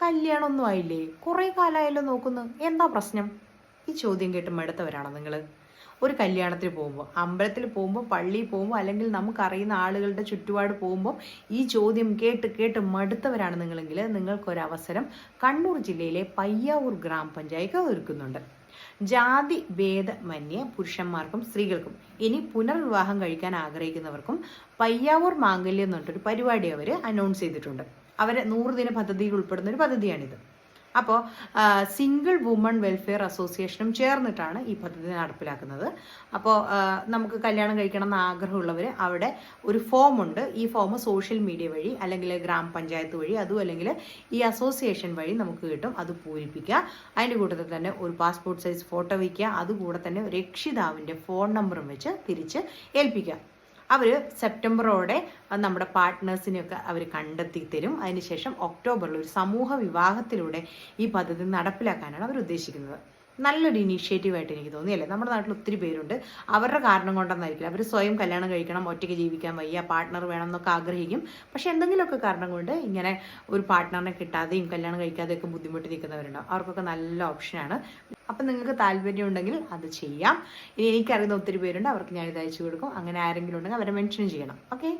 കല്യാണമൊന്നും ആയില്ലേ? കുറേ കാലമായല്ലോ നോക്കുന്നു. എന്താ പ്രശ്നം? ഈ ചോദ്യം കേട്ട് മടുത്തവരാണോ നിങ്ങൾ ഒരു കല്യാണത്തിന് പോകുമ്പോൾ അമ്പലത്തിൽ പോകുമ്പോൾ പള്ളിയിൽ പോകുമ്പോൾ അല്ലെങ്കിൽ നമുക്കറിയുന്ന ആളുകളുടെ ചുറ്റുപാട് പോകുമ്പോൾ ഈ ചോദ്യം കേട്ട് കേട്ട് മടുത്തവരാണ് നിങ്ങളെങ്കിൽ നിങ്ങൾക്കൊരവസരം കണ്ണൂർ ജില്ലയിലെ പയ്യാവൂർ ഗ്രാമപഞ്ചായത്ത് ഒരുക്കുന്നുണ്ട്. ജാതി ഭേദമന്യേ പുരുഷന്മാർക്കും സ്ത്രീകൾക്കും ഇനി പുനർവിവാഹം കഴിക്കാൻ ആഗ്രഹിക്കുന്നവർക്കും പയ്യാവൂർ മാംഗല്യം എന്ന് പറഞ്ഞിട്ടൊരു പരിപാടി അവർ അനൗൺസ് ചെയ്തിട്ടുണ്ട്. അവരെ നൂറ് ദിന പദ്ധതിയിൽ ഉൾപ്പെടുന്ന ഒരു പദ്ധതിയാണിത്. അപ്പോൾ സിംഗിൾ വുമൺ വെൽഫെയർ അസോസിയേഷനും ചേർന്നിട്ടാണ് ഈ പദ്ധതി നടപ്പിലാക്കുന്നത്. അപ്പോൾ നമുക്ക് കല്യാണം കഴിക്കണം എന്ന് ആഗ്രഹമുള്ളവർ അവിടെ ഒരു ഫോമുണ്ട് ഈ ഫോം സോഷ്യൽ മീഡിയ വഴി അല്ലെങ്കിൽ ഗ്രാമപഞ്ചായത്ത് വഴി അതും അല്ലെങ്കിൽ ഈ അസോസിയേഷൻ വഴി നമുക്ക് കിട്ടും. അത് പൂരിപ്പിക്കുക. അതിന്റെ കൂട്ടത്തിൽ തന്നെ ഒരു പാസ്പോർട്ട് സൈസ് ഫോട്ടോ വയ്ക്കുക. അതുകൂടെ തന്നെ രക്ഷിതാവിന്റെ ഫോൺ നമ്പറും വെച്ച് തിരിച്ച് ഏൽപ്പിക്കുക. അവർ സെപ്റ്റംബറോടെ നമ്മുടെ പാർട്ട്നേഴ്സിനെയൊക്കെ അവർ കണ്ടെത്തി തരും. അതിനുശേഷം ഒക്ടോബറിൽ ഒരു സമൂഹ വിവാഹത്തിലൂടെ ഈ പദ്ധതി നടപ്പിലാക്കാനാണ് അവർ ഉദ്ദേശിക്കുന്നത്. നല്ലൊരു ഇനീഷ്യേറ്റീവ് ആയിട്ട് എനിക്ക് തോന്നി അല്ലേ നമ്മുടെ നാട്ടിൽ ഒത്തിരി പേരുണ്ട്. അവരുടെ കാരണം കൊണ്ടൊന്നായിരിക്കില്ല. അവർ സ്വയം കല്യാണം കഴിക്കണം ഒറ്റയ്ക്ക് ജീവിക്കാൻ വയ്യ പാർട്ട്ണർ വേണം എന്നൊക്കെ ആഗ്രഹിക്കും. പക്ഷെ എന്തെങ്കിലുമൊക്കെ കാരണം കൊണ്ട് ഇങ്ങനെ ഒരു പാർട്ട്ണറിനെ കിട്ടാതെയും കല്യാണം കഴിക്കാതെയൊക്കെ ബുദ്ധിമുട്ടി നിൽക്കുന്നവരുണ്ടാവും. അവർക്കൊക്കെ നല്ല ഓപ്ഷനാണ് അപ്പം നിങ്ങൾക്ക് താല്പര്യം ഉണ്ടെങ്കിൽ അത് ചെയ്യാം. ഇനി എനിക്കറിയുന്ന ഒത്തിരി പേരുണ്ട് അവർക്ക് ഞാൻ ഇത് അയച്ചു കൊടുക്കും. അങ്ങനെ ആരെങ്കിലും ഉണ്ടെങ്കിൽ അവരെ മെൻഷൻ ചെയ്യണം. ഓക്കെ